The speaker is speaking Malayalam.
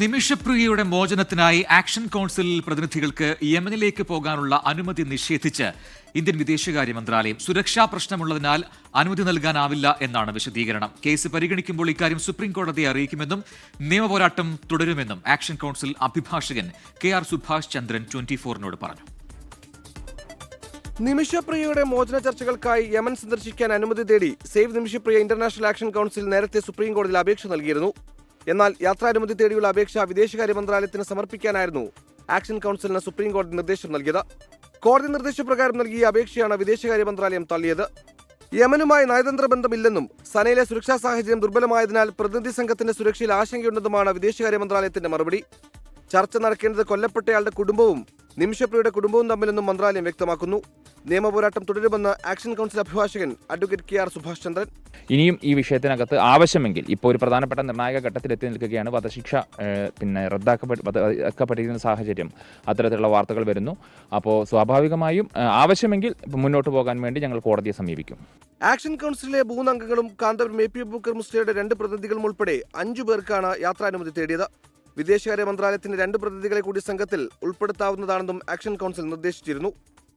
നിമിഷപ്രിയയുടെ മോചനത്തിനായി ആക്ഷൻ കൗൺസിൽ പ്രതിനിധികൾക്ക് യമനിലേക്ക് പോകാനുള്ള അനുമതി നിഷേധിച്ച് ഇന്ത്യൻ വിദേശകാര്യ മന്ത്രാലയം സുരക്ഷാ പ്രശ്നമുള്ളതിനാൽ അനുമതി നൽകാനാവില്ല എന്നാണ് വിശദീകരണം. കേസ് പരിഗണിക്കുമ്പോൾ ഇക്കാര്യം സുപ്രീം കോടതിയെ അറിയിക്കുമെന്നും നിയമപോരാട്ടം തുടരുമെന്നും ആക്ഷൻ കൗൺസിൽ അഭിഭാഷകൻ K R Subhash Chandran twenty ഫോറിനോട് പറഞ്ഞു. നിമിഷപ്രിയയുടെ മോചന ചർച്ചകൾക്കായി യമൻ സന്ദർശിക്കാൻ അനുമതി തേടി save Nimishapriya international action council നേരത്തെ സുപ്രീം കോടതിയിൽ അപേക്ഷ നൽകിയിരുന്നു. എന്നാൽ യാത്രാനുമതി തേടിയുള്ള അപേക്ഷ വിദേശകാര്യ മന്ത്രാലയത്തിന് സമർപ്പിക്കാനായിരുന്നു ആക്ഷൻ കൗൺസിലിന് സുപ്രീം കോടതി നിർദ്ദേശം നൽകിയത്. കോടതി നിർദ്ദേശപ്രകാരം നൽകിയ അപേക്ഷയാണ് വിദേശകാര്യ മന്ത്രാലയം തള്ളിയത്. യമനുമായി നയതന്ത്ര ബന്ധമില്ലെന്നും സനയിലെ സുരക്ഷാ സാഹചര്യം ദുർബലമായതിനാൽ പ്രതിനിധി സംഘത്തിന്റെ സുരക്ഷയിൽ ആശങ്കയുണ്ടെന്നുമാണ് വിദേശകാര്യ മന്ത്രാലയത്തിന്റെ മറുപടി. ചർച്ച നടക്കേണ്ടത് കൊല്ലപ്പെട്ടയാളുടെ കുടുംബവും നിമിഷപ്രിയുടെ കുടുംബവും തമ്മിലെന്നും മന്ത്രാലയം വ്യക്തമാക്കുന്നു. നിയമപോരാട്ടം തുടരുമെന്ന് ആക്ഷൻ കൗൺസിൽ അഭിഭാഷകൻ advocate K R Subhash Chandran. ഇനിയും ഈ വിഷയത്തിനകത്ത് ആവശ്യമെങ്കിൽ ഇപ്പോൾ ഒരു പ്രധാനപ്പെട്ട നിർണായക ഘട്ടത്തിൽ എത്തി നിൽക്കുകയാണ് വധശിക്ഷ പിന്നെ റദ്ദാക്കപ്പെട്ട് റദ്ദാക്കപ്പെട്ടിരിക്കുന്ന സാഹചര്യം. അത്തരത്തിലുള്ള വാർത്തകൾ വരുന്നു. അപ്പോൾ സ്വാഭാവികമായും ആവശ്യമെങ്കിൽ മുന്നോട്ട് പോകാൻ വേണ്ടി ഞങ്ങൾ കോടതിയെ സമീപിക്കും. ആക്ഷൻ കൗൺസിലിലെ മൂന്നംഗങ്ങളും കാന്തപുരം എ പി ബുക്കർ മുസ്ലിയുടെ രണ്ട് പ്രതിനിധികളും ഉൾപ്പെടെ അഞ്ചു പേർക്കാണ് യാത്രാനുമതി തേടിയത്. വിദേശകാര്യ മന്ത്രാലയത്തിന്റെ രണ്ട് പ്രതിനിധികളെ കൂടി സംഘത്തിൽ ഉൾപ്പെടുത്താവുന്നതാണെന്നും ആക്ഷൻ കൗൺസിൽ നിർദ്ദേശിച്ചിരുന്നു.